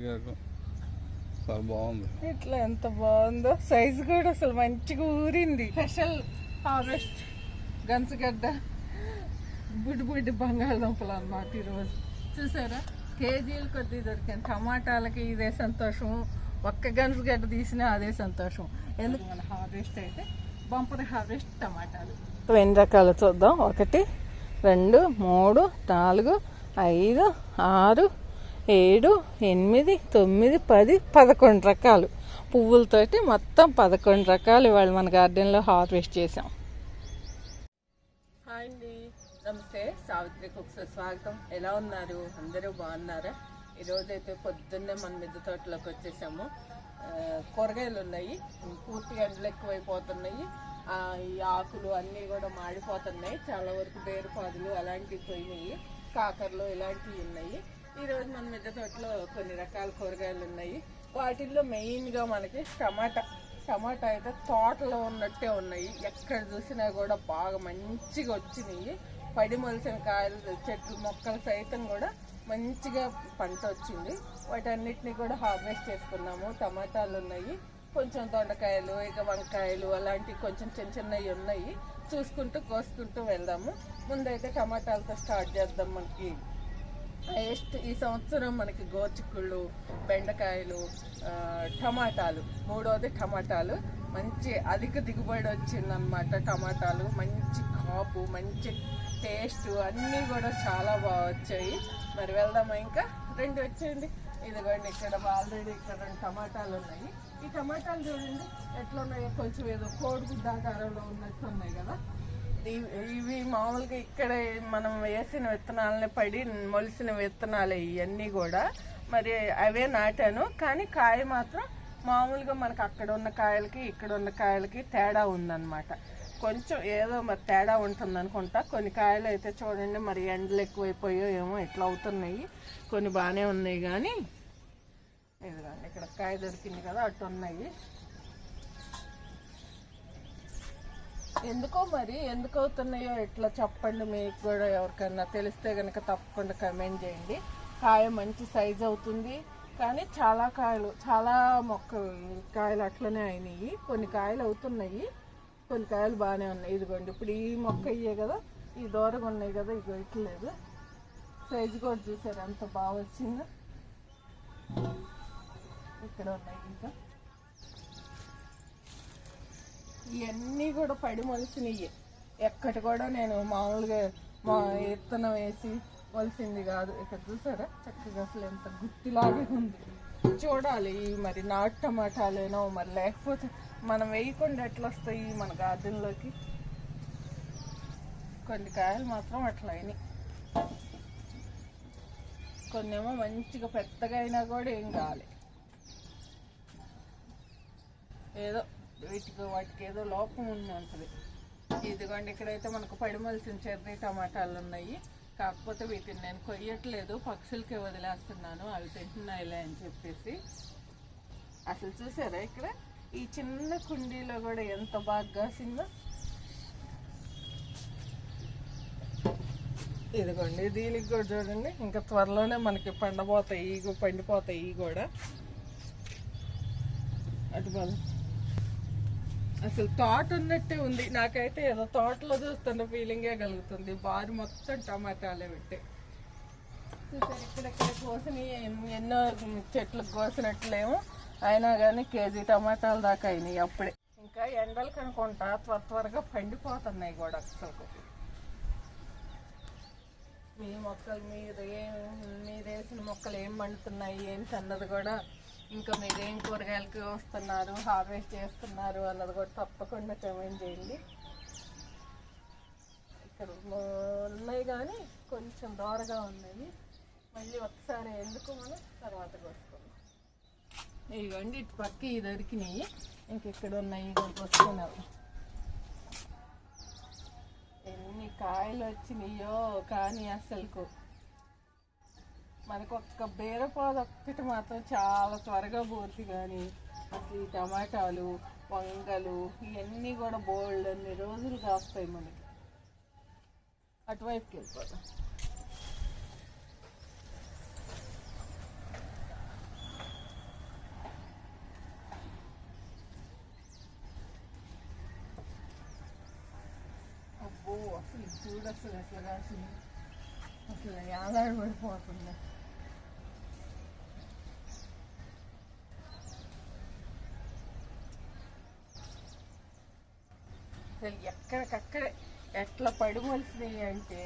చాలా బాగుంది. ఇట్లా ఎంత బాగుందో. సైజ్ కూడా అసలు మంచిగా ఊరింది. స్పెషల్ హార్వెస్ట్ గన్సగడ్డ బుడ్డి బుడ్డి బంగాళదుంపలు అన్నమాట ఈరోజు. చూసారా? కేజీలు కొద్ది దొరికాను టమాటాలకి ఇదే సంతోషం. ఒక్క గన్సగడ్డ తీసినా అదే సంతోషం. ఎందుకు? మన హార్వెస్ట్ అయితే బంపర్ హార్వెస్ట్ టమాటాలు. ఎన్ని రకాలు చూద్దాం? ఒకటి రెండు మూడు నాలుగు ఐదు ఆరు ఏడు ఎనిమిది తొమ్మిది పది పదకొండు రకాలు. పువ్వులతోటి మొత్తం పదకొండు రకాలు ఇవాళ మన గార్డెన్లో హార్వెస్ట్ చేసాం హాయ్ అండి. నమస్తే. సావిత్రి కుక్స్ స్వాగతం. ఎలా ఉన్నారు? అందరూ బాగున్నారా? ఈరోజైతే పొద్దున్నే మన మిద్దె తోటలోకి వచ్చేసాము. కూరగాయలు ఉన్నాయి. పూర్తిగా ఎండలు ఎక్కువైపోతున్నాయి. ఈ ఆకులు అన్నీ కూడా మాడిపోతున్నాయి. చాలా వరకు బేరుపాదులు అలాంటివి పోయినాయి. కాకరలు ఇలాంటివి ఉన్నాయి. ఈరోజు మన మిద్దె తోటలో కొన్ని రకాల కూరగాయలు ఉన్నాయి. వాటిల్లో మెయిన్గా మనకి టమాటా. టమాటా అయితే తోటలో ఉన్నట్టే ఉన్నాయి. ఎక్కడ చూసినా కూడా బాగా మంచిగా వచ్చినాయి. పడి మొలిసిన కాయలు చెట్లు మొక్కలు సైతం కూడా మంచిగా పంట వచ్చింది. వాటన్నిటిని కూడా హార్వెస్ట్ చేసుకున్నాము. టమాటాలు ఉన్నాయి. కొంచెం దొండకాయలు ఇక వంకాయలు అలాంటివి కొంచెం చిన్న చిన్నవి ఉన్నాయి. చూసుకుంటూ కోసుకుంటూ వెళ్దాము. ముందైతే టమాటాలతో స్టార్ట్ చేద్దాం మనకి. హైయెస్ట్ ఈ సంవత్సరం మనకి గోచిక్కుళ్ళు బెండకాయలు టమాటాలు మూడోది టమాటాలు. మంచి అధిక దిగుబడి వచ్చిందనమాట టమాటాలు. మంచి కాపు మంచి టేస్ట్ అన్నీ కూడా చాలా బాగా వచ్చాయి. మరి వెళ్దామా ఇంకా? రెండు వచ్చేయండి. ఇదిగోండి ఇక్కడ ఆల్రెడీ ఇక్కడ రెండు టమాటాలు ఉన్నాయి. ఈ టమాటాలు చూడండి ఎట్లా ఉన్నాయో కొంచెం ఏదో కోడిగుడ్డ ఆకారంలో ఉన్నట్టు ఉన్నాయి కదా. ఇవి- ఇవి మామూలుగా ఇక్కడ మనం వేసిన విత్తనాలని పడి మొలిసిన విత్తనాలు ఇవన్నీ కూడా. మరి అవే నాటాను. కానీ కాయ మాత్రం మామూలుగా మనకు అక్కడ ఉన్న కాయలకి ఇక్కడ ఉన్న కాయలకి తేడా ఉందన్నమాట. కొంచెం ఏదో మరి తేడా ఉంటుంది అనుకుంటా. కొన్ని కాయలు అయితే చూడండి మరి ఎండలు ఎక్కువైపోయో ఏమో ఇట్లా అవుతున్నాయి. కొన్ని బాగానే ఉన్నాయి కానీ ఇదిగోండి ఇక్కడ కాయ దొరికింది కదా అటు ఉన్నాయి. ఎందుకో మరి? ఎందుకు అవుతున్నాయో ఎట్లా చెప్పండి మీకు కూడా ఎవరికైనా తెలిస్తే కనుక తప్పకుండా కమెంట్ చేయండి. కాయ మంచి సైజ్ అవుతుంది. కానీ చాలా కాయలు చాలా మొక్కలు కాయలు అట్లనే అయినాయి. కొన్ని కాయలు అవుతున్నాయి. కొన్ని కాయలు బాగానే ఉన్నాయి. ఇదిగోండి ఇప్పుడు ఈ మొక్క ఇయ్యే కదా ఈ దూరంగా ఉన్నాయి కదా ఇగో ఇట్లేదు. సైజు కూడా చూసారు? ఎంత బాగా వచ్చిందో. ఇక్కడ ఉన్నాయి ఇంకా. ఇవన్నీ కూడా పడి మొలిసినవి ఎక్కటి కూడా నేను మామూలుగా మా విత్తనం వేసి మొలిసింది కాదు. ఇక్కడ చూసారా? చక్కగా అసలు ఎంత గుత్తిలాగే ఉంది. చూడాలి ఈ మరి నాటు టమాటాలేనో మరి లేకపోతే మనం వేయకుండా ఎట్లా వస్తాయి మన గార్డెన్లోకి? కొన్ని కాయలు మాత్రం అట్లా అయినాయి కొన్నేమో మంచిగా పెద్దగా అయినా కూడా ఏం కావాలి ఏదో వీటికి వాటికి ఏదో లోపం ఉంది ఉంటుంది ఇదిగోండి ఇక్కడైతే మనకు పడిమలసిన చెర్రీ టమాటాలు ఉన్నాయి. కాకపోతే వీటిని నేను కొయ్యట్లేదు పక్షులకి వదిలేస్తున్నాను అవి తింటున్నాయిలే అని చెప్పేసి. అసలు చూసారా ఇక్కడ? ఈ చిన్న కుండీలో కూడా ఎంత బాగా కాసిందో. ఇదిగోండి దీనికి కూడా చూడండి ఇంకా త్వరలోనే మనకి పండబోతాయి ఈ పండిపోతాయి ఈ కూడా. అటు బాగా. అసలు తోట ఉన్నట్టే ఉంది. నాకైతే ఏదో తోటలో చూస్తున్న ఫీలింగే కలుగుతుంది. బారు మొత్తం టమాటాలే పెట్టి. చూసారు ఇక్కడెక్కడ కోసిన ఎన్నో చెట్లు కోసినట్లేమో. అయినా కానీ కేజీ టమాటాలు దాకా అయినాయి అప్పుడే. ఇంకా ఎండలు కనుకుంటా త్వర త్వరగా పండిపోతున్నాయి కూడా అసలు మీ మొక్కలు మీరు ఏం మీరు వేసిన మొక్కలు ఏం పండుతున్నాయి ఏంటి అన్నది కూడా ఇంకా మీరు ఏం కూరగాయలకి వస్తున్నారు హార్వెస్ట్ చేస్తున్నారు అన్నది కూడా తప్పకుండా కమెంట్ చేయండి. ఇక్కడ ఉన్నాయి కానీ కొంచెం దూరగా ఉన్నాయి. మళ్ళీ ఒకసారి ఎందుకు మనం తర్వాత కొట్టుకుందాం ఇవ్వండి ఇటు పక్క ఇవి దొరికినాయి. ఇంక ఇక్కడ ఉన్నాయి ఇవి ఎన్ని కాయలు వచ్చినాయో కానీ అసలుకు. మనకు ఒక్క బీరపాదు ఒక్కటి మాత్రం చాలా త్వరగా పోతుంది కానీ అసలు ఈ టమాటాలు వంగలు ఇవన్నీ కూడా బోల్డ్ అన్ని రోజులు కాస్తాయి మనకి. అటువైపుకి వెళ్ళిపోతాం అబ్బో అసలు చూడసలు ఎట్లా కాసింది అసలు ఆదాయపడిపోతుంది అసలు ఎక్కడికక్కడే ఎట్లా పడి మొలిసినాయి అంటే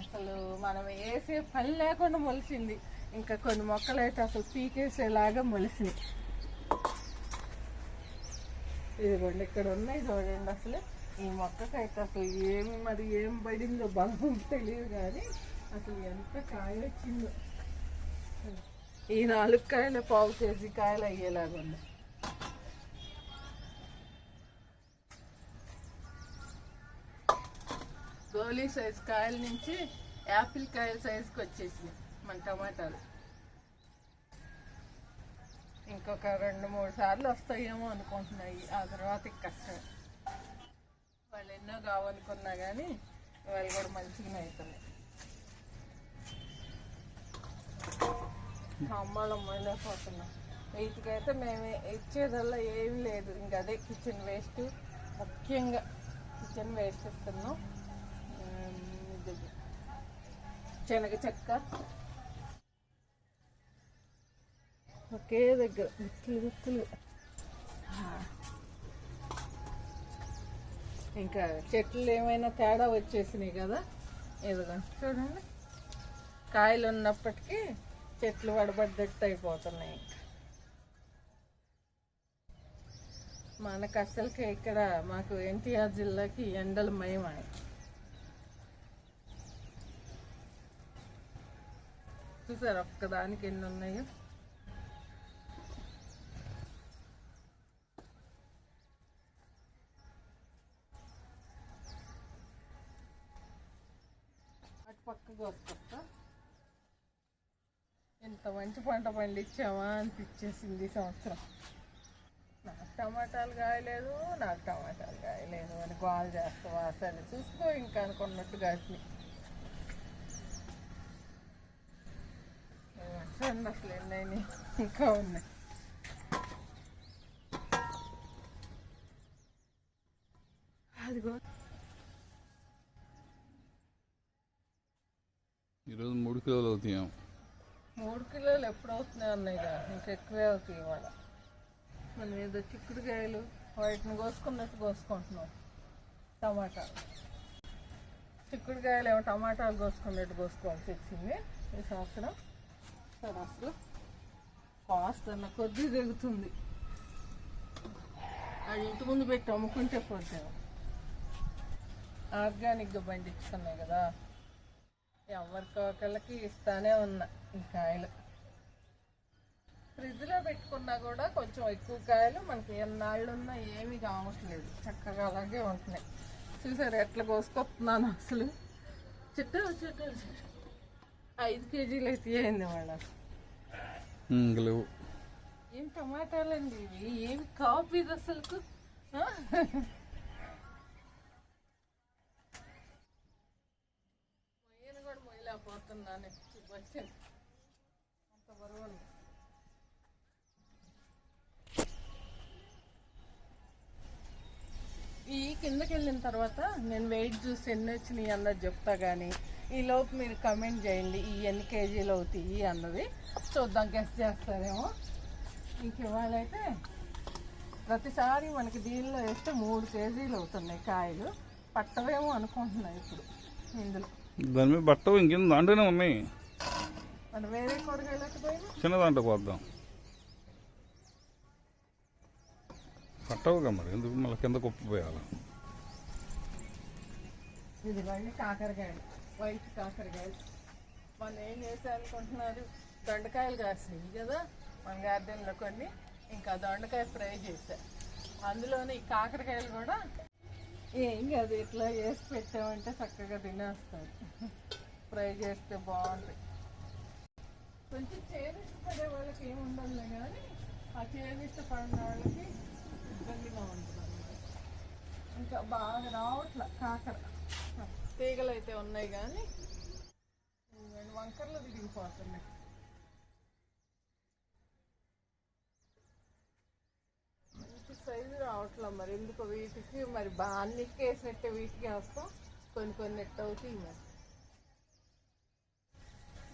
అసలు మనం వేసే పని లేకుండా మొలిసింది. ఇంకా కొన్ని మొక్కలు అయితే అసలు పీకేసేలాగా మొలిసినాయి. ఇదిగోండి ఇక్కడ ఉన్నాయి చూడండి అసలు. ఈ మొక్కకైతే అసలు ఏమి మరి ఏం పడిందో బలం తెలియదు కానీ అసలు ఎంత కాయ వచ్చిందో ఈ నాలుగు కాయలు పావు కేజీ కాయలు అయ్యేలాగా ఉన్నాయి గోలీ సైజ్ కాయల నుంచి యాపిల్ కాయల సైజుకి వచ్చేసినాయి మన టమాటాలు. ఇంకొక రెండు మూడు సార్లు వస్తాయేమో అనుకుంటున్నాయి. ఆ తర్వాత కష్టం వాళ్ళు ఎన్నో కావాలనుకున్నా కానీ వాళ్ళు కూడా మంచిగానే అవుతున్నాయి అమ్మాళ్ళం పోతున్నాం. వీటికైతే మేము ఇచ్చేదల్లా ఏమీ లేదు. ఇంక అదే కిచెన్ వేస్ట్ ముఖ్యంగా కిచెన్ వేస్ట్ ఇస్తున్నాం ఉమ్, ఇది శనగ చెక్క. ఒకే దగ్గర గుత్తులు గుత్తులు. ఇంకా చెట్లు ఏమైనా తేడా వచ్చేసినాయి కదా? ఇదిగో చూడండి. కాయలు ఉన్నప్పటికీ చెట్లు వడబడ్డట్టు అయిపోతున్నాయి ఇంకా. మనకు అసలుకి ఇక్కడ మాకు ఎన్టీఆర్ జిల్లాకి ఎండలు మయమాయి చూసారు ఒక్కదానికి ఎన్ని ఉన్నాయో? అటు పక్కకు వస్తా. ఎంత మంచి పంట పండించామా అనిపించేసింది ఈ సంవత్సరం. నాకు టమాటాలు కాయలేదు నాకు టమాటాలు కాయలేదు అని గోల్ చేస్తావా అసలు చూసుకో ఇంకా అనుకున్నట్టు కాసినాయి చూడండి అసలు ఇంకా ఉన్నాయి అదిగో ఈరోజు మూడు కిలోలు అవుతాయేమో మూడు కిలోలు ఎప్పుడు అవుతున్నాయి అన్నయ్య ఇంకా ఎక్కువే అవుతాయి ఇవాళ. మనం ఏదో చిక్కుడుకాయలు వాటిని కోసుకున్నట్టు కోసుకుంటున్నాం. టమాటాలు చిక్కుడుకాయలు ఏమో టమాటాలు కోసుకున్నట్టు కోసుకోవాల్సి వచ్చింది ఈ సంవత్సరం. సరే అసలు. కాస్ట్ అన్న కొద్ది దిగుతుంది అది ఇంటి ముందు పెట్టి అమ్ముకుంటే పోతాము ఆర్గానిక్గా పండించుకున్నాయి కదా. ఎవరికి ఒకళ్ళకి ఇస్తానే ఉన్నా ఈ కాయలు. ఫ్రిడ్జ్లో పెట్టుకున్నా కూడా కొంచెం ఎక్కువ కాయలు మనకి ఎన్నాళ్ళు ఉన్నా ఏమీ కావట్లేదు. చక్కగా అలాగే ఉంటున్నాయి. చూసారు ఎట్లా కోసుకొస్తున్నాను అసలు. చిట్టలు చిట్టలు చిట్టలు. ఐదు కేజీలు అయితే అయింది ఇంక లేవు ఏం టమాటాలండి ఇవి? ఏమి కాపు ఇది అసలు మొయ్యను కూడా మొయ్యలేకపోతున్నాను. వచ్చాను. అంత బరువు ఉంది. ఈ కిందకి వెళ్ళిన తర్వాత నేను వెయిట్ చూసి ఎన్ని వచ్చినాయి అన్నది చెప్తా కానీ ఈ లోపు మీరు కమెంట్ చేయండి. ఈ ఎన్ని కేజీలు అవుతాయి అన్నది. చూద్దాం గెస్ట్ చేస్తారేమో. ఇంక ఇవాళైతే ప్రతిసారి మనకి దీనిలో వేస్తే మూడు కేజీలు అవుతున్నాయి కాయలు. పట్టవేమో అనుకుంటున్నాయి ఇప్పుడు ఇందులో. దాని మీద బట్ట ఇంకేం దాంట్లోనే ఉన్నాయి. మనం వేరే కూరగాయలకు పోయినా చిన్న దాంట్లో పోద్దాం. పట్టవుగా మరి ఎందుకు మళ్ళీ కింద కుప్ప పోయాలి? ఇదిగోండి కాకరకాయలు. వైట్ కాకరకాయలు మనం ఏం చేయాలనుకుంటున్నారు దొండకాయలు కాసినాయి కదా మన గార్డెన్లో కొన్ని. ఇంకా దొండకాయ ఫ్రై చేసా అందులోనే ఈ కాకరకాయలు కూడా ఏం కాదు ఇట్లా వేసి పెట్టామంటే చక్కగా తినేస్తారు. ఫ్రై చేస్తే బాగుంటాయి. కొంచెం చేదు ఇష్టపడే వాళ్ళకి ఏమి ఉండదులే కానీ ఆ చేదు ఇష్టపడిన వాళ్ళకి ఇబ్బందిగా ఉంటుంది. ఇంకా బాగా రావట్లే కాకర. తీగలు అయితే ఉన్నాయి కానీ ఇవన్నీ వంకర్లు దిగిపోతున్నాయి మంచి సైజు రావట్లే మరి ఎందుకు వీటికి మరి బాగా వేసినట్టే వీటికి వేస్తాం. కొన్ని కొన్ని ఎట్ అవుతాయి మరి.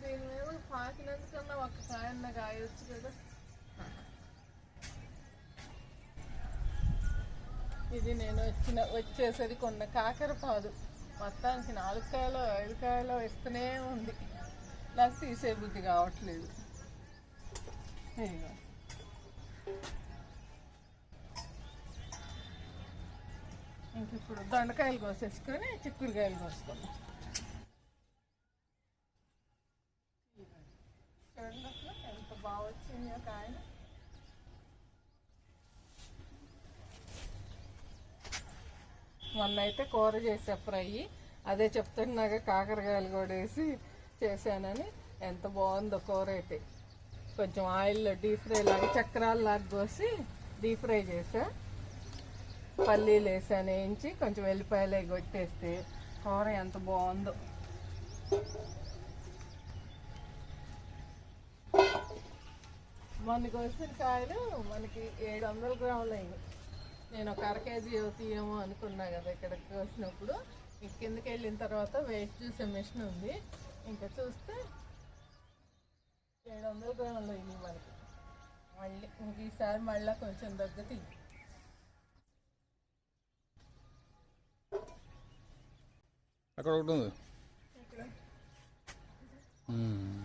దీని మీద పాకినందుకన్నా ఒక కాయన్న కాయొచ్చు కదా. ఇది నేను వచ్చిన వచ్చేసరికి ఉన్న కాకర పాదు మొత్తానికి నాలుగు కాయలు ఐదు కాయలు ఇస్తూనే ఉంది. నాకు తీసే బుద్ధి కావట్లేదు. ఇంక ఇప్పుడు దొండకాయలు కోసేసుకొని చిక్కుడుకాయలు కోసుకుందాం. చూడండి ఎంత బాగా వచ్చిందో ఆయన మొన్న అయితే కూర చేసా ఫ్రై. అదే చెప్తున్నాగా కాకరకాయలు కూడా వేసి చేశానని. ఎంత బాగుందో కూర అయితే. కొంచెం ఆయిల్లో డీప్ ఫ్రై లాగా చక్రాలు లాగా కోసి డీప్ ఫ్రై చేసా. పల్లీలు వేసాను వేయించి కొంచెం వెల్లిపాయలు కొట్టేస్తే కూర ఎంత బాగుందో. మనకు వచ్చిన కాయలు మనకి ఏడు వందల గ్రాములు అయ్యాయి. నేను ఒక అర కేజీ తీయమో అనుకున్నా కదా ఇక్కడ కోసినప్పుడు ఇంక కిందకి వెళ్ళిన తర్వాత వెయిట్ చూసే మిషన్ ఉంది. ఇంకా చూస్తే ఏడు వందల గ్రాములు అయినాయి మనకి. మళ్ళీ ఇంక ఈసారి మళ్ళీ కొంచెం తగ్గుతాయి అక్కడ ఒకటి ఉంది ఇక్కడ ఉమ్.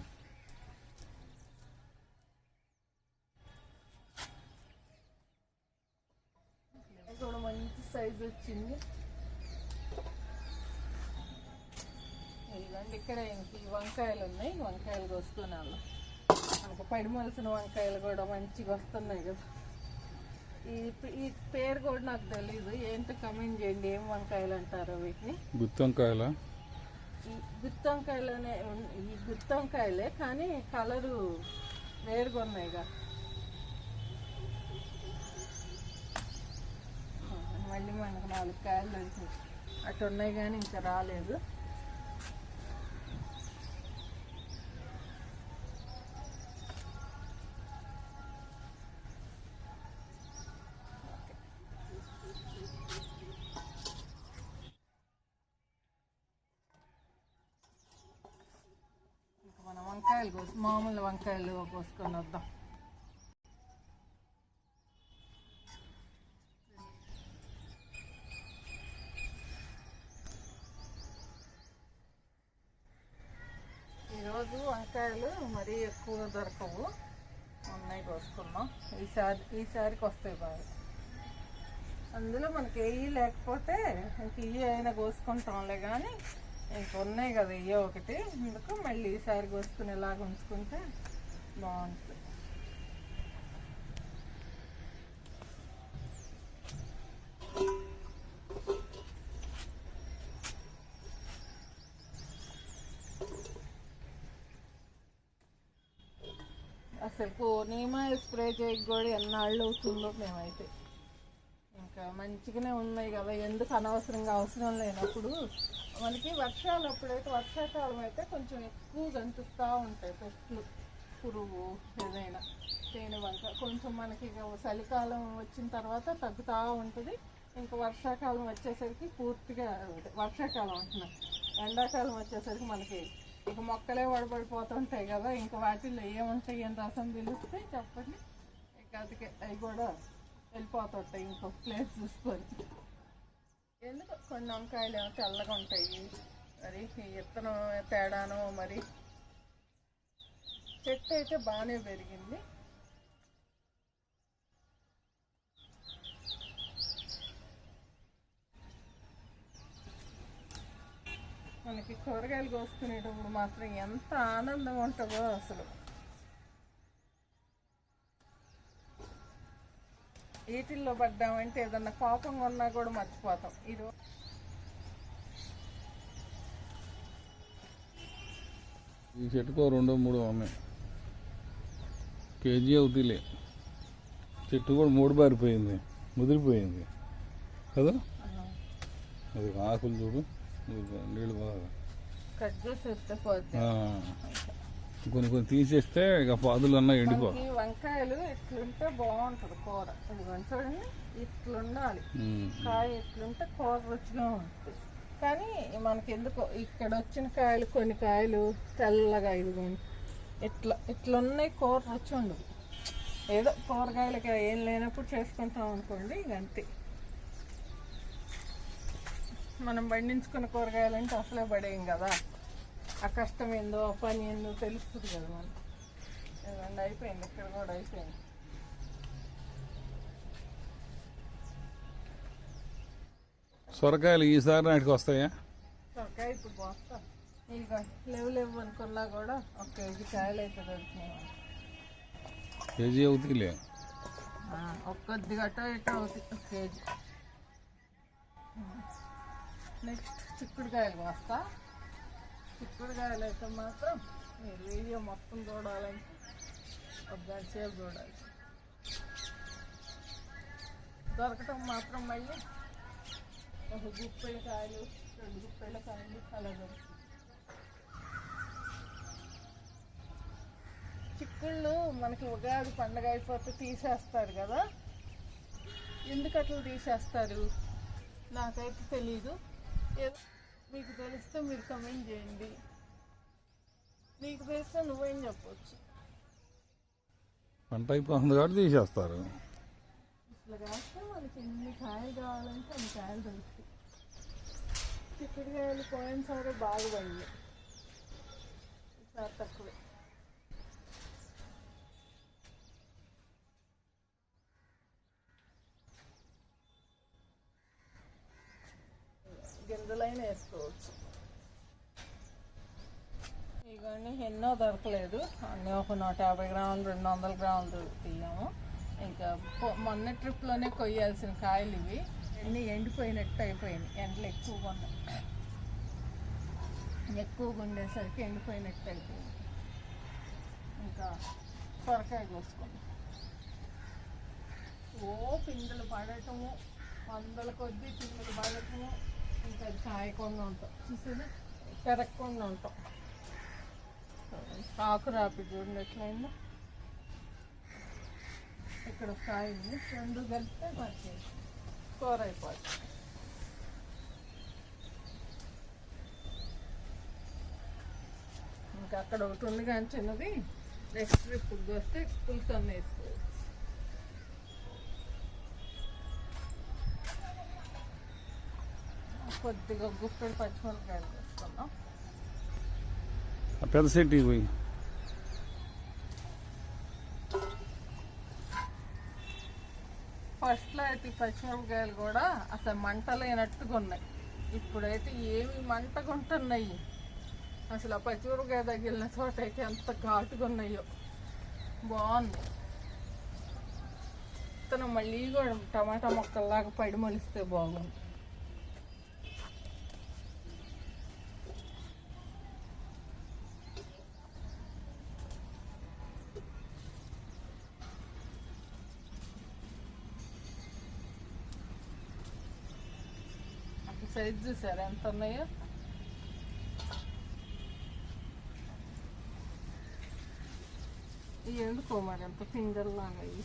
ఇది కూడా మంచి సైజు వచ్చింది. ఇదిగోండి ఇక్కడ ఇంక ఈ వంకాయలు ఉన్నాయి. వంకాయలు కోసుకున్నాను. మనకు పడిమలసిన వంకాయలు కూడా మంచిగా వస్తున్నాయి కదా. ఈ ఈ పేరు కూడా నాకు తెలీదు. ఏంటో కమెంట్ చేయండి. ఏం వంకాయలు అంటారో వీటిని. గుత్తి వంకాయల ఈ గుత్తొంకాయలనే ఈ గుత్తొంకాయలే కానీ కలరు వేరుగా ఉన్నాయిగా నాలుగు కాయలు దొరికినాయి అటు ఉన్నాయి కానీ ఇంకా రాలేదు. ఇంకా వంకాయలు కోసి మామూలు వంకాయలు కోసుకొని వద్దాం. ఎక్కువ దొరకవు. ఉన్నాయి కోసుకున్నాం ఈసారి ఈసారికి వస్తాయి బాగా. అందులో మనకి ఏవి లేకపోతే ఇంక ఇయ్యి అయినా కోసుకుంటాంలే కానీ ఇంక ఉన్నాయి కదా ఇయ్య ఒకటి. అందుకు మళ్ళీ ఈసారి కోసుకునేలాగా ఉంచుకుంటే బాగుంటుంది. అసలు నీమా స్ప్రే చేయక కూడా ఎన్నాళ్ళు అవుతుందో మేమైతే. ఇంకా మంచిగానే ఉన్నాయి కదా ఎందుకు అనవసరంగా అవసరం లేనప్పుడు. మనకి వర్షాలు అప్పుడైతే వర్షాకాలం అయితే కొంచెం ఎక్కువ కనిపిస్తూ ఉంటాయి పెస్ట్లు పురుగు ఏదైనా తేనె వంక. కొంచెం మనకి ఇక చలికాలం వచ్చిన తర్వాత తగ్గుతూ ఉంటుంది. ఇంకా వర్షాకాలం వచ్చేసరికి పూర్తిగా వర్షాకాలం అంటున్నాను ఎండాకాలం వచ్చేసరికి మనకి ఇక మొక్కలే వడబడిపోతుంటాయి కదా ఇంకా వాటిల్లో ఏముంటాయి ఏం రసం పిలిస్తే చెప్పండి. ఇక అదికే అవి కూడా వెళ్ళిపోతుంటాయి ఇంకొక ప్లేస్ చూసుకొని. ఎందుకు? కొన్ని వంకాయలు ఏమో తెల్లగా ఉంటాయి. మరి విత్తనం తేడానో మరి. చెట్టు అయితే బాగానే పెరిగింది మనకి కూరగాయలు కోసుకునేటప్పుడు మాత్రం ఎంత ఆనందం ఉంటుందో అసలు. వీటిల్లో పడ్డామంటే ఏదన్నా కోపంగా ఉన్నా కూడా మర్చిపోతాం. ఈరోజు ఈ చెట్టుకో రెండో మూడో ఉన్నాయి కేజీ అవుతీలే. చెట్టు కూడా మూడు బారిపోయింది. ముదిరిపోయింది. కదా? అది ఆకులు చూడు. నీళ్ళు బాగా. కొన్ని కొన్ని తీసేస్తే ఇక పాదులు అన్నా ఎండిపో. ఈ వంకాయలు ఇట్లుంటే బాగుంటుంది కూర. చూడండి ఇట్లుండాలి. కాయ ఇట్లుంటే కూర రుచిగా ఉంటుంది. కానీ మనకి ఎందుకో ఇక్కడ వచ్చిన కాయలు కొన్ని కాయలు తెల్లగా ఇదిగోండి. ఇట్లా ఇట్లా ఉన్నాయి కూర రుచి ఉండదు. ఏదో కూరగాయలకి ఏం లేనప్పుడు చేసుకుంటాం అనుకోండి ఇక అంతే. మనం పండించుకున్న కూరగాయలు అంటే అసలే పడేయం కదా. ఆ కష్టం ఏందో ఆ పని ఏందో తెలుస్తుంది కదా మనకి. ఇదిగోండి అయిపోయింది ఇక్కడ కూడా అయిపోయింది. సొరకాయలు ఈసారి నాటికి వస్తాయా? సొరకాయ ఇప్పుడు పోస్తా. ఇక లేవు లేవు అనుకున్నా కూడా ఒక కేజీ కాయలు దొరికినాయి. మనకి. కేజీ అవుతాయిలే. ఆ, ఒక కొద్ది గట్ట ఇట్లా అవుతాయి ఒక కేజీ. నెక్స్ట్ చిక్కుడుకాయలు పోస్తా. చిక్కుడుకాయలు అయితే మాత్రం మీరు వీడియో మొత్తం చూడాలంటే ఒక గంట సేపు చూడాలి. దొరకటం మాత్రం మళ్ళీ ఒక గుప్పెల కాయలు రెండు గుప్పెల కాయలు అలా దొరుకుతుంది చిక్కుళ్ళు మనకి ఉగాది పండగ అయిపోతే తీసేస్తారు కదా? ఎందుకు అట్లా తీసేస్తారు? నాకైతే తెలీదు. ఏదో మీకు తెలిస్తే మీరు కమెంట్ చేయండి. నీకు తెలిస్తే నువ్వేం చెప్పొచ్చు. పంట అయిపోతుంది కాబట్టి తీసేస్తారు. ఇట్లా కాస్తే మనకి ఎన్ని కాయలు కావాలంటే అన్ని కాయలు దొరుకుతాయి. చిక్కుడుకాయలు పోయినసారి బాగా పడింది ఈసారి తక్కువే. ఇందులోనే వేసుకోవచ్చు. ఇవన్నీ ఎన్నో దొరకలేదు. అన్నీ ఒక నూట యాభై గ్రాములు రెండు వందల గ్రాములు దొరుకుతాయేమో ఇంకా మొన్న ట్రిప్లోనే కొయ్యాల్సిన కాయలు ఇవి. అన్నీ ఎండిపోయినట్టు అయిపోయినాయి ఎండలు ఎక్కువగా ఉన్నాయి ఎక్కువగా ఉండేసరికి ఎండిపోయినట్టు అయిపోయింది. ఇంకా సొరకాయ కోసుకున్నాం ఓ పిందెలు పడటము. వందల కొద్దీ పిందెలు పడటము. ఇంకా అది కాయకుండా ఉంటాం. చూసేది? పెరగకుండా ఉంటాం. ఆకు రాపి చూడండి ఎట్లయిందో. ఇక్కడ ఒక కాయ ఉంది. రెండు కలిపితే పచ్చి కూర అయిపోతుంది ఇంకా అక్కడ ఒకటి ఉంది కానీ చిన్నది. నెక్స్ట్ ట్రిప్ వస్తే పులుసు అన్న వేసుకోవచ్చు కొద్దిగా గుప్పెడు పచ్చిమిరపకాయలు వేసుకుందాం. ఆ పెద్ద సెట్టికి పోయి. ఫస్ట్లో అయితే ఈ పచ్చిమిరపకాయలు కూడా అసలు మంట లేనట్టుగా ఉన్నాయి. ఇప్పుడైతే ఏమి మంటగా ఉంటున్నాయి. అసలు ఆ పచ్చిమిరపకాయ తగిలిన చోట అయితే ఎంత ఘాటుగా ఉన్నాయో. బాగుంది. ఇతను మళ్ళీ కూడా టమాటా మొక్కల్లాగా పడి మొలిస్తే బాగుంది. సైజ్ చూసారా ఎంత ఉన్నాయో ఇవి ఎందుకో మరి అంత పిందెల్లాగా ఇవి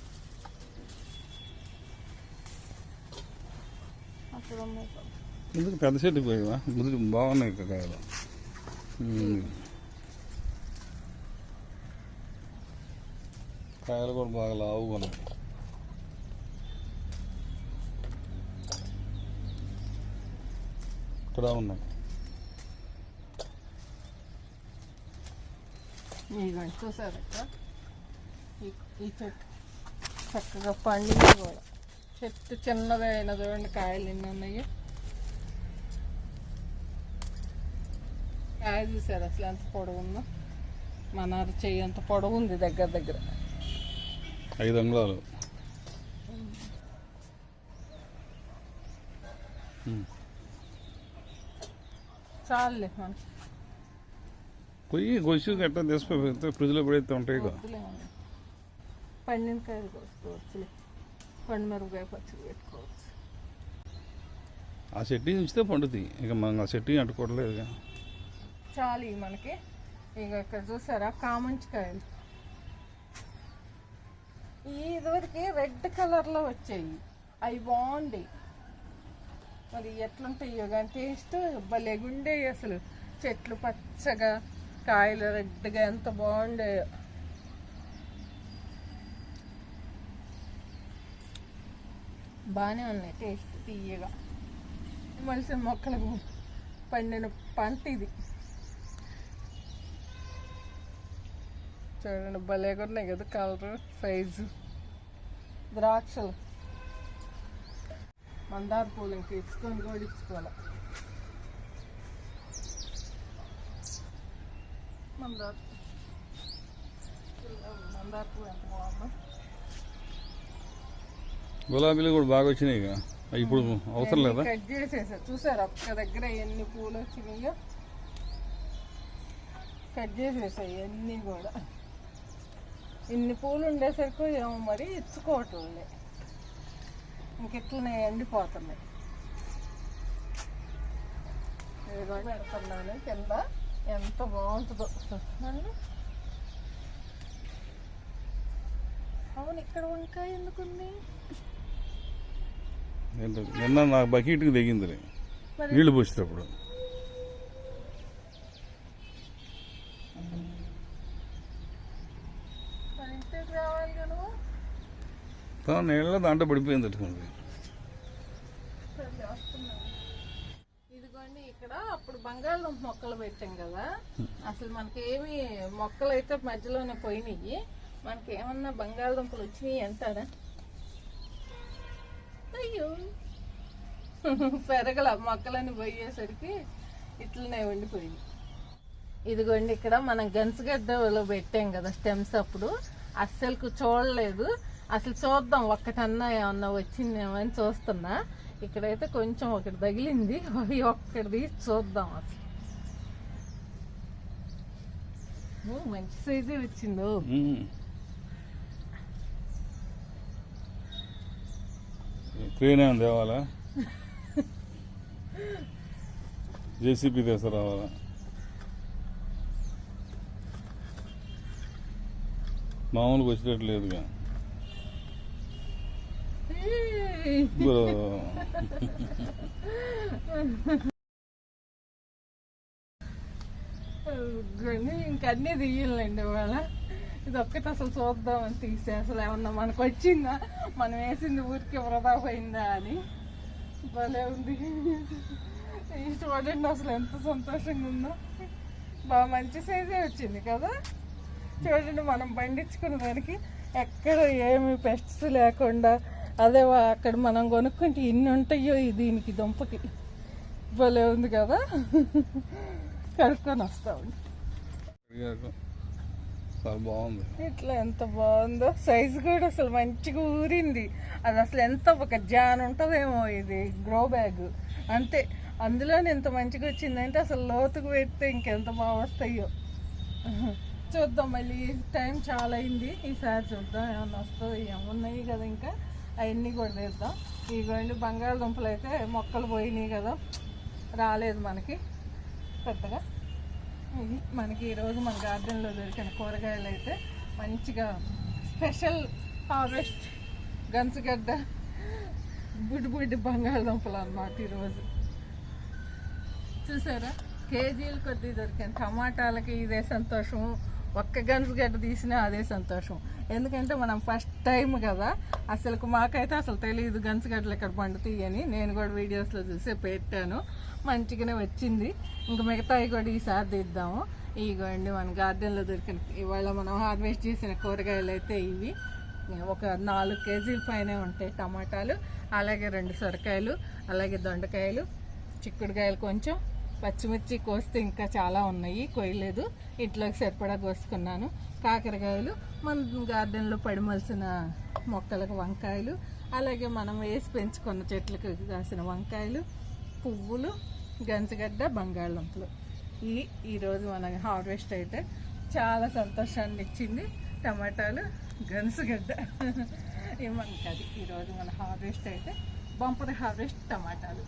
అక్కడ ఉన్నాయి కదా. ఎందుకు పెద్ద చెట్టుకి పోయివా ముదురు బాగున్నాయి ఇక్కడ కాయలు ఉమ్. కాయలు కూడా బాగా లావుగా ఉన్నాయి ఇక్కడ ఉన్నాయి. ఇదిగోండి చూసారు అక్క ఈ చెట్టు చక్కగా పండింది కూడా. చెట్టు చిన్నగా అయినా చూడండి కాయలు ఎన్ని ఉన్నాయి. కాయ చూసారు అసలు ఎంత పొడవు ఉందో? మన చెయ్యి అంత పొడవు ఉంది దగ్గర దగ్గర. ఐదు అంగుళాలు. చాలులే మనకి పోయి గొచ్చు గట్ట తీసిపోయి ఫ్రిడ్జ్లో పడేస్తే ఉంటాయి కదా. పండిన కాయలు కోసుకోవచ్చులే పండు మిరపకాయ పచ్చడి పెట్టుకోవచ్చు. ఆ చెట్టు ఉంచితే పండుతాయి ఇక మనం ఆ చెట్టు అంటుకోవట్లేదు. చాలు ఇవి మనకి. ఇక ఇక్కడ చూసారా? కామంచికాయలు ఈ ఇదివరకు రెడ్ కలర్లో వచ్చాయి. అవి బాగుండి మరి ఎట్లుంటాయో కానీ టేస్ట్ భలేగుండే అసలు. చెట్లు పచ్చగా కాయలు రెడ్గా ఎంత బాగుండేయో బాగానే ఉన్నాయి టేస్ట్ తీయగా. మలిసి మొక్కలకు పండిన పంట ఇది. చూడండి భలేగా ఉన్నాయి కదా కలర్ సైజు. ద్రాక్షలు. మందార పూలు ఇంక ఇచ్చుకొని కూడా ఇచ్చుకోవాలి? మందార మందార పూలు ఎంత బాగుందో గులాబీలు కూడా బాగా వచ్చినాయి ఇప్పుడు అవసరం లేదా? కట్ చేసేసా చూసారు? ఒక్క దగ్గర ఎన్ని పూలు వచ్చినాయో? కట్ చేసేసాయి ఎన్ని కూడా. ఇన్ని పూలు ఉండేసరికి ఏమో మరి ఇచ్చుకోవటం ఇంకెట్లనే ఎండిపోతున్నాయి. ఇదిగో పెడుతున్నాను. కింద ఎంత బాగుంటుందో. చూడండి. అవును ఇక్కడ వంకాయ ఎందుకుంది? నిన్న నా బకెట్కి దిగింది మరి నీళ్ళు పోసేటప్పుడు. రావాలి కదా నీళ్ళ దాంట్లో పడిపోయింది అట్టుకుంది ఇదిగోండి ఇక్కడ అప్పుడు బంగాళదుంప మొక్కలు పెట్టాం కదా. అసలు మనకి ఏమి మొక్కలు అయితే మధ్యలోనే పోయినాయి మనకి ఏమన్నా బంగాళదుంపలు వచ్చినాయి అంటారా? అయ్యో. పెరగల మొక్కలని పోయేసరికి ఇట్లనే ఉండిపోయింది. ఇదిగోండి ఇక్కడ మనం గంచగడ్డలో పెట్టాం కదా స్టెమ్స్ అప్పుడు. అస్సలు చూడలేదు. అసలు చూద్దాం ఒక్కటన్నా ఏమన్నా వచ్చిందేమో అని చూస్తున్నా. ఇక్కడైతే కొంచెం ఒకటి తగిలింది. అవి ఒక్కటి చూద్దాం అసలు. మంచి సైజే వచ్చిందో. క్రేన్ ఏమైనా తేవాలా జేసీబీ తీసుకురావాలా? మామూలుగా వచ్చేటట్టు ఇంకా అన్నీ తీయాలండి ఇవాళ. ఇది ఒక్కటి అసలు చూద్దామని తీసే అసలు ఏమన్నా మనకు వచ్చిందా? మనం వేసింది ఊరికి వృధా పోయిందా అని. భలే ఉంది. ఈ చూడండి అసలు ఎంత సంతోషంగా ఉందో. బాగా మంచి సైజే వచ్చింది కదా? చూడండి మనం పండించుకున్న దానికి ఎక్కడ ఏమి పెస్ట్స్ లేకుండా అదే అక్కడ మనం కొనుక్కుంటే ఇన్ని ఉంటాయో దీనికి దుంపకి. భలే ఉంది కదా? కడుక్కొని వస్తామండి చాలా బాగుంది. ఇట్లా ఎంత బాగుందో. సైజు కూడా అసలు మంచిగా ఊరింది. అది అసలు ఎంత ఒక జాన్ ఉంటుందేమో ఇది గ్రో బ్యాగ్. అంతే. అందులోనే ఎంత మంచిగా వచ్చిందంటే అసలు లోతుకు పెడితే ఇంకెంత బాగా వస్తాయో. చూద్దాం మళ్ళీ. టైం చాలా అయింది. ఈసారి చూద్దాం ఏమన్నా వస్తుందో ఏమున్నాయి కదా ఇంకా. అవన్నీ కూడా తీద్దాం ఇదిగోండి బంగాళదుంపలు అయితే మొక్కలు పోయినాయి కదా. రాలేదు మనకి పెద్దగా. ఇది మనకి ఈరోజు మన గార్డెన్లో దొరికిన కూరగాయలు అయితే మంచిగా స్పెషల్ హార్వెస్ట్ గంచగడ్డ బుడ్డి బుడ్డి బంగాళదుంపలు అన్నమాట ఈరోజు. చూసారా? కేజీలు కొద్ది దొరికిన టమాటాలకి ఇదే సంతోషం ఒక్క గన్సుగడ్డ తీసినా అదే సంతోషం. ఎందుకంటే మనం ఫస్ట్ టైం కదా అసలు మాకైతే అసలు తెలియదు గన్సుగడ్డలు ఎక్కడ పండుతాయి అని. నేను కూడా వీడియోస్లో చూసే పెట్టాను. మంచిగానే వచ్చింది. ఇంక మిగతాయి కూడా ఈసారి తీద్దాము. ఇగోండి మన గార్డెన్లో దొరికిన ఇవాళ మనం హార్వెస్ట్ చేసిన కూరగాయలు అయితే ఇవి. ఒక నాలుగు కేజీల పైన ఉంటాయి టమాటాలు అలాగే రెండు సొరకాయలు అలాగే దొండకాయలు చిక్కుడుకాయలు కొంచెం. పచ్చిమిర్చి కోస్తే ఇంకా చాలా ఉన్నాయి కొయ్యలేదు. ఇంట్లోకి సరిపడా కోసుకున్నాను. కాకరకాయలు మన గార్డెన్లో పడిమలసిన మొక్కలకు వంకాయలు అలాగే మనం వేసి పెంచుకున్న చెట్లకు కాసిన వంకాయలు పువ్వులు గంజగడ్డ బంగాళదుంపలు. ఈ ఈరోజు మన హార్వెస్ట్ అయితే చాలా సంతోషాన్ని ఇచ్చింది టమాటాలు గన్సుగడ్డ ఏమనుకది ఈరోజు మన హార్వెస్ట్ అయితే బంపర్ హార్వెస్ట్ టమాటాలు.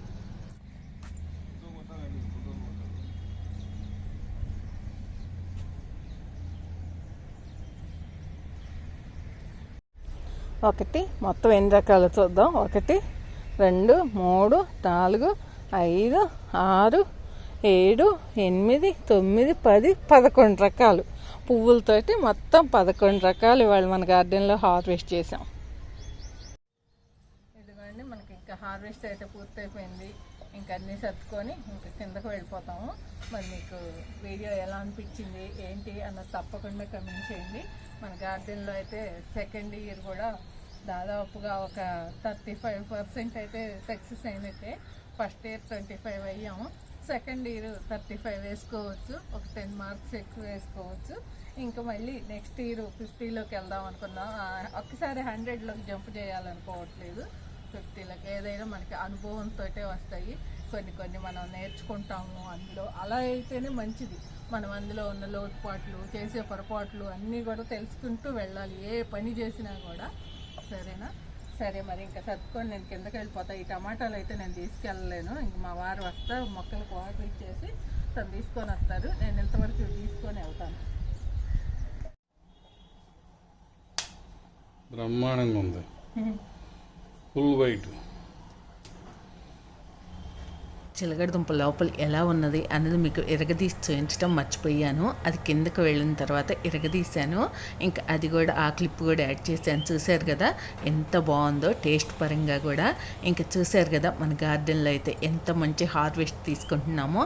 ఒకటి మొత్తం ఎన్ని రకాలు చూద్దాం. ఒకటి రెండు మూడు నాలుగు ఐదు ఆరు ఏడు ఎనిమిది తొమ్మిది పది పదకొండు రకాలు. పువ్వులతోటి మొత్తం పదకొండు రకాలు ఇవాళ మన గార్డెన్లో హార్వెస్ట్ చేసాం ఇదిగోండి మనకి ఇంకా హార్వెస్ట్ అయితే పూర్తయిపోయింది. ఇంకా అన్నీ సర్దుకొని ఇంకా కిందకు వెళ్ళిపోతాము. మరి మీకు వీడియో ఎలా అనిపించింది ఏంటి అన్నది తప్పకుండా కమెంట్ చేయండి. మన గార్డెన్లో అయితే సెకండ్ ఇయర్ కూడా దాదాపుగా ఒక థర్టీ ఫైవ్ పర్సెంట్ అయితే సక్సెస్ అయినట్టే. ఫస్ట్ ఇయర్ ట్వంటీ ఫైవ్ అయ్యాము. సెకండ్ ఇయర్ థర్టీ ఫైవ్ వేసుకోవచ్చు. ఒక టెన్ మార్క్స్ ఎక్కువ వేసుకోవచ్చు. ఇంకా మళ్ళీ నెక్స్ట్ ఇయర్ ఫిఫ్టీలోకి వెళ్దాం అనుకున్నాం. ఒక్కసారి హండ్రెడ్లోకి జంప్ చేయాలనుకోవట్లేదు. ఫిఫ్టీలోకి ఏదైనా మనకి అనుభవంతో వస్తాయి. కొన్ని కొన్ని మనం నేర్చుకుంటాము అందులో. అలా అయితేనే మంచిది. మనం అందులో ఉన్న లోటుపాట్లు చేసే పొరపాట్లు అన్నీ కూడా తెలుసుకుంటూ వెళ్ళాలి. ఏ పని చేసినా కూడా. సరేనా? సరే మరి ఇంకా సర్దుకొని నేను కిందకి వెళ్ళిపోతా. ఈ టమాటాలు అయితే నేను తీసుకెళ్ళలేను. ఇంక మా వారు వస్తా మొక్కలకు వాటర్ ఇచ్చేసి తను తీసుకొని వస్తారు. నేను ఇంతవరకు తీసుకొని వెళ్తాను. బ్రహ్మాండంగా ఉంది. ఫుల్ వైట్ చిలగడ దుంప లోపల ఎలా ఉన్నది అన్నది మీకు ఇరగదీసి చూపించడం మర్చిపోయాను. అది కిందకు వెళ్ళిన తర్వాత ఇరగదీశాను. ఇంకా అది కూడా ఆ క్లిప్ కూడా యాడ్ చేశాను. చూశారు కదా ఎంత బాగుందో టేస్ట్ పరంగా కూడా. ఇంకా చూశారు కదా మన గార్డెన్లో అయితే ఎంత మంచి హార్వెస్ట్ తీసుకుంటున్నామో.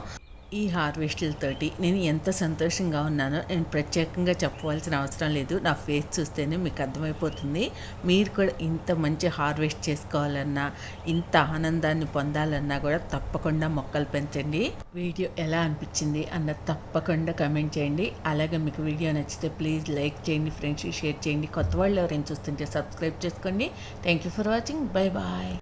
ఈ హార్వెస్ట్లతోటి నేను ఎంత సంతోషంగా ఉన్నానో నేను ప్రత్యేకంగా చెప్పవలసిన అవసరం లేదు. నా ఫేస్ చూస్తేనే మీకు అర్థమైపోతుంది. మీరు కూడా ఇంత మంచి హార్వెస్ట్ చేసుకోవాలన్నా ఇంత ఆనందాన్ని పొందాలన్నా కూడా తప్పకుండా మొక్కలు పెంచండి. వీడియో ఎలా అనిపించింది అన్నది తప్పకుండా కమెంట్ చేయండి. అలాగే మీకు వీడియో నచ్చితే ప్లీజ్ లైక్ చేయండి ఫ్రెండ్స్ షేర్ చేయండి. కొత్త వాళ్ళు ఎవరైనా చూస్తుంటే సబ్స్క్రైబ్ చేసుకోండి. Thank you for watching bye bye